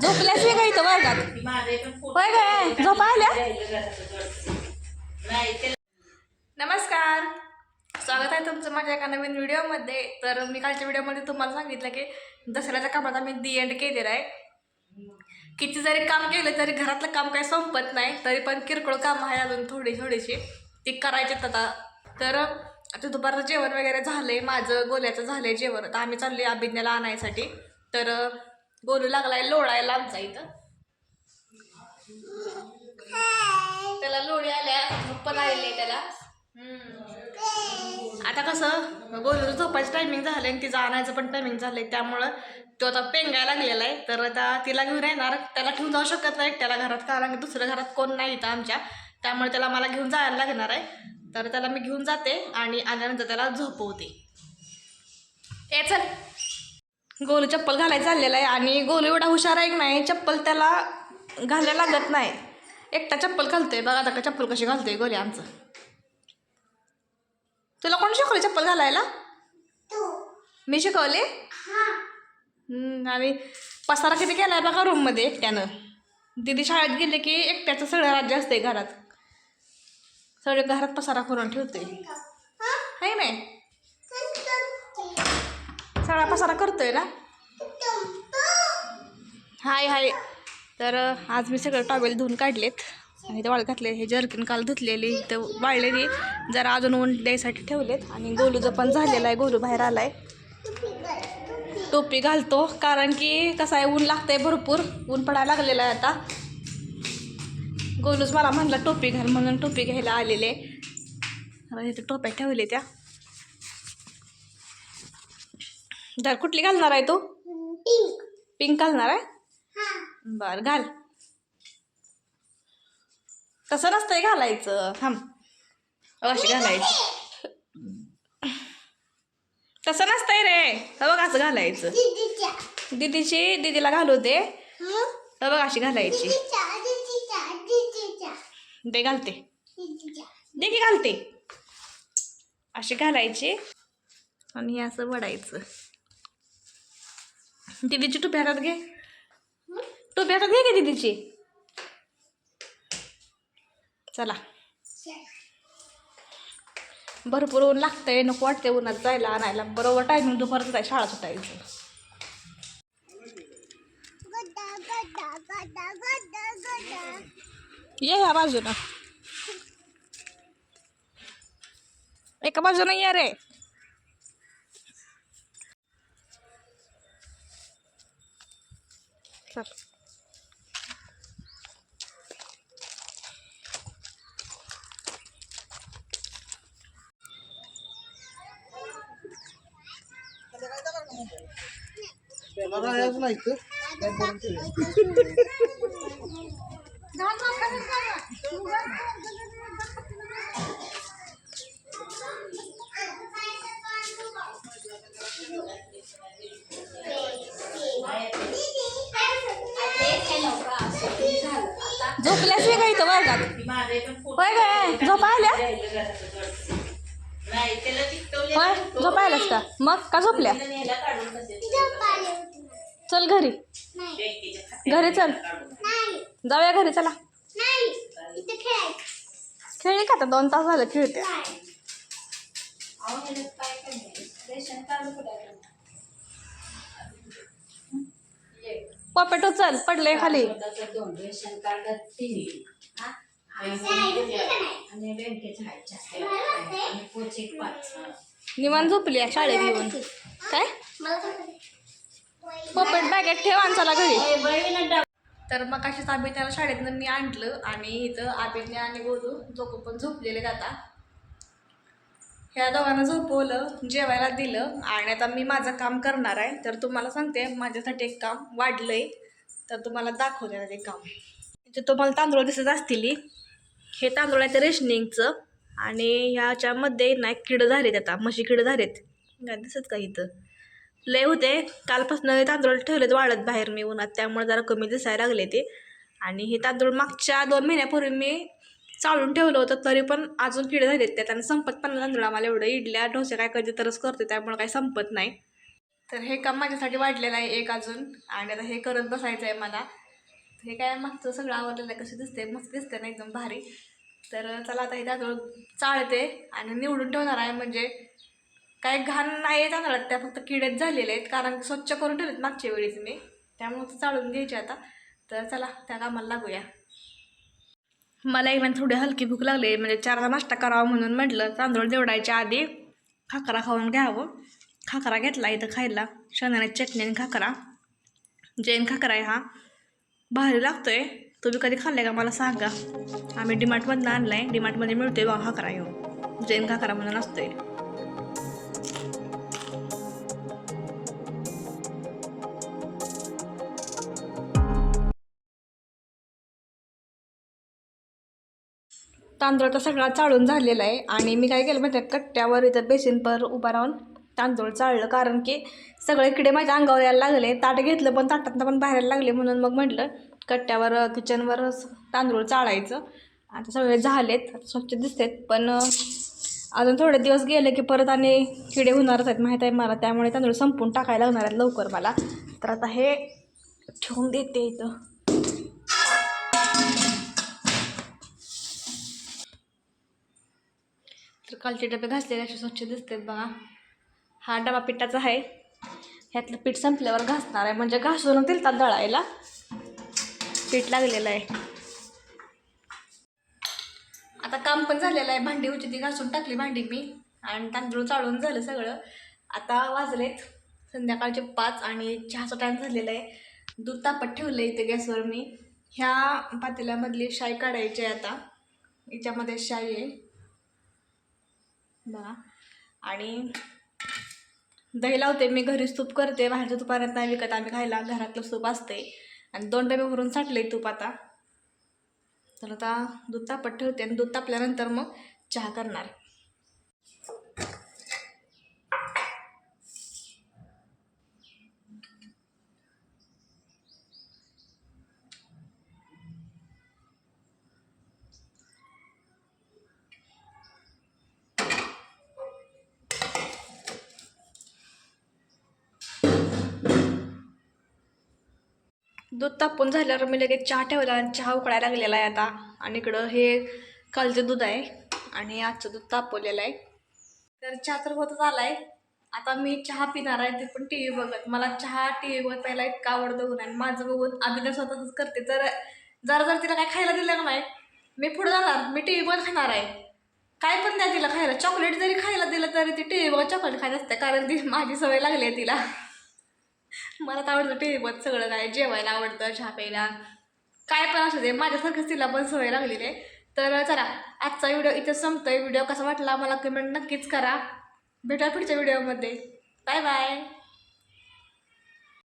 झोपल्यास वेगळं इथं वर्गात होय काय झोपा आल्या? नमस्कार. स्वागत आहे तुमचं माझ्या एका नवीन व्हिडिओमध्ये. तर मी कालच्या व्हिडिओमध्ये तुम्हाला सांगितलं की दसऱ्याच्या कामात आम्ही दी एंड केलेला आहे. किती जरी काम केलं तरी घरातलं काम काही संपत नाही तरी पण किरकोळ काम आहे अजून थोडी थोडीशी. ती करायची आता. तर आता दुपारचं जेवण वगैरे झालं आहे माझं गोल्याचं आहे जेवण. आता आम्ही चाललोय अभिज्ञाला आणायसाठी. तर बोलू लागलाय लोळायला आमचा इथं. त्याला लोळी आल्या पण आलेली त्याला. आता कसं बोलू झोपायचं टायमिंग झालं आणि तिचं आणायचं पण टायमिंग झालंय त्यामुळं तो आता पेंगायला लागलेला आहे. तर आता तिला घेऊन येणार त्याला ठेवून जाऊ शकत नाही. त्याला घरात कारण की दुसऱ्या घरात कोण नाही इथं आमच्या. त्यामुळे त्याला मला घेऊन जायला लागणार आहे. तर त्याला मी घेऊन जाते आणि आल्यानंतर त्याला झोपवते. ए चल. गोलू चप्पल घालायला चाललेला आहे आणि गोलू एवढा हुशार आहे नाही चप्पल त्याला घालायला लागत नाही. एकटा चप्पल घालतोय बघा आता का चप्पल कशी घालतोय गोली आमचं. तुला कोण शिकवले चप्पल घालायला? मी शिकवले? आणि पसारा किती केलाय बघा रूममध्ये एकट्यानं. दिदी शाळेत गेले की एकट्याचं सगळं राज्य असते घरात. सगळे घरात पसारा करून ठेवते आहे नाही? सगळा पसारा करतोय ना? हाय हाय. तर आज मी सगळं टॉवेल धुवून काढलेत. आणि ते वाळ घातले हे जर्किन काल धुतलेली. तर वाळलेली. जरा अजून ऊन द्यायसाठी ठेवलेत. आणि गोलूचं पण झालेलं आहे. गोलू बाहेर आलाय. टोपी घालतो. कारण की कसं आहे ऊन लागतंय भरपूर. ऊन पडायला लागलेलं आहे आता. गोलूच मला म्हणला टोपी घाल. म्हणून टोपी घ्यायला आलेले. आता टोप्या ठेवले त्या. तर कुठली घालणार आहे तू? पिंक. घालणार आहे? बर घाल. तसं नसतंय घालायचं? थांब. अशी घालायची. तसं नसतंय रे. बघ असं घालायचं. दीदीची दीदीला घालू दे. बघ अशी घालायची. दे घालते. दे की घालते. अशी घालायची. आणि हे असं वडायचं. दीदीची टोपी हातात घे. टोपी हातात घे की दीदीची? चला. भरपूर ऊन लागतंय नको वाटते उन्हात जायला आणायला. बरोबर टायमिंग दुपारचं आहे शाळा सुटायचं. ये ह्या बाजूनं. एका बाजूनं ये रे. चल. झोपल्याच वेगळं इथं वर्गात? होय काय झोपा आल्या होय झोपा आल्यास का? मग का झोपल्या? चल घरी. घरी चल. जाऊया घरी चला. खेळली का आता? दोन तास झालं खेळते पपेटो चल पडले खाली दोन रेशन कार्ड तीन हा? आणि चार. आणि पाच झोपली आहे शाळेत येऊन काय पपेट बॅगेत ठेव आणि चला घरी तर मग अशीच आबित्याला शाळेतनं मी आणलं आणि इथं आबितने आणि गोदू दोघं पण झोपलेले आता ह्या दोघांना झोपवलं जेवायला दिलं आणि आता मी माझं काम करणार आहे. तर तुम्हाला सांगते माझ्यासाठी एक काम वाढलं आहे तर तुम्हाला दाखवते ते काम. इथे तुम्हाला तांदूळ दिसत असतील. हे तांदूळ आहे ते रेशनिंगचं आणि ह्याच्यामध्ये ना किड झालेत आता म्हशी किड झालेत. काय दिसत का इथं? लय होते. कालपासून तांदूळ ठेवलेत वाढत बाहेर मी उन्हात त्यामुळे जरा कमी दिसायला लागले ते. आणि हे तांदूळ मागच्या दोन महिन्यापूर्वी मी चालून ठेवलं होतं तरी पण अजून किडे झालेत त्या त्यानं संपत पण नाही तांदूळ आम्हाला एवढं इडल्या डोसे काय कधी तरच करते त्यामुळे काही संपत नाही. तर हे काम माझ्यासाठी वाढलेलं आहे एक अजून. आणि आता हे करत बसायचं आहे मला. हे काय मागचं सगळं आवडलेलं आहे कसं दिसते? मस्त दिसते ना एकदम भारी. तर चला आता हे तांदूळ चाळते आणि निवडून ठेवणार आहे म्हणजे काय घाण नाही तांदळात त्या फक्त किडेच झालेले आहेत कारण स्वच्छ करून ठेवलेत मागच्या वेळेस मी. त्यामुळे चाळून घ्यायचे आता. तर चला त्या कामाला लागूया. मला एक थोडी हलकी भूक लागली म्हणजे चारचा नाश्ता करावा म्हणून म्हटलं तांदूळ जेवडायच्या आधी खाकरा खाऊन घ्यावं. खाकरा घेतला इथं खायला शेंगदाण्याची चटणी आणि खाकरा. जैन खाकरा आहे हा. भारी लागतो आहे तुम्ही कधी खाल्ले का मला सांगा. आम्ही डिमार्टमधनं आणलाय डिमार्टमध्ये आहे बा खाकरा येऊन. जैन खाकरा म्हणून असतो आहे तांदूळ तर सगळा चाळून झालेला आहे. आणि मी काय केलं माहिती आहे, कट्ट्यावर इथं बेसिनपर उभा राहून तांदूळ चाळलं. कारण की सगळे किडे माझ्या अंगावर यायला लागले. ताट घेतलं पण ताटातनं पण बाहेर यायला लागले म्हणून मग म्हटलं कट्ट्यावर किचनवरच तांदूळ चाळायचं. आता सगळे झालेत स्वच्छ दिसतात. पण अजून थोडे दिवस गेले की परत आणि किडे होणारच आहेत माहीत आहे मला. त्यामुळे तांदूळ संपून टाकायला लागणार आहेत लवकर मला. तर आता हे ठेवून देते इथं. कालचे डबे घासलेले असे स्वच्छ दिसतात बघा. हा डबा पिठाचा आहे. ह्यातलं पीठ संपल्यावर घासणार आहे. म्हणजे घासून दिलतात दळायला. पीठ लागलेलं आहे. आता काम पण झालेलं आहे. भांडी होती ती घासून टाकली भांडी मी. आणि तांदूळ चाळून झालं सगळं. आता वाजलेत. संध्याकाळचे पाच आणि चहाचा टाईम झालेला आहे. दूध तापत ठेवलं आहे इथे गॅसवर मी. ह्या पातेल्यामधली शाई काढायची आहे आता. याच्यामध्ये शाई आहे. बघा. आणि दही लावते मी घरीच तूप करते बाहेरच्या तूप नाही विकत आम्ही खायला घरातलं तूप असते. आणि दोन डबे भरून साठले तूप आता. तर आता दूध तापत ठेवते आणि दूध तापल्यानंतर मग चहा करणार. दूध तापून झाल्यावर मी लगेच चहा ठेवला आणि चहा उकळायला लागलेला आहे आता. आणि इकडं हे कालचं दूध आहे आणि आजचं दूध तापवलेलं आहे. तर चहा तर होतच आला आहे आता मी चहा पिणार आहे ते पण टी व्ही बघत. मला चहा टी व्ही बघत पहिला इतका आवडतं बघून आणि माझं बघून आम्ही तर स्वतःच करते. तर जरा जर तिला काय खायला दिलं का नाही मी पुढे जाणार. मी टी व्ही बघत खाणार आहे. काय पण द्या तिला खायला. चॉकलेट जरी खायला दिलं तरी ती टी व्ही बघत चॉकलेट खायला असते. कारण ती माझी सवय लागली आहे तिला. मला तर आवडतं टी सगळं काय जेवायला आवडतं चहा प्यायला. काय पण असू दे माझ्यासारखंच तिला पण सवय लागलेली आहे. तर चला आजचा व्हिडिओ इथे संपतोय. व्हिडिओ कसा वाटला मला कमेंट नक्कीच करा. भेटा पुढच्या व्हिडिओमध्ये. Bye bye.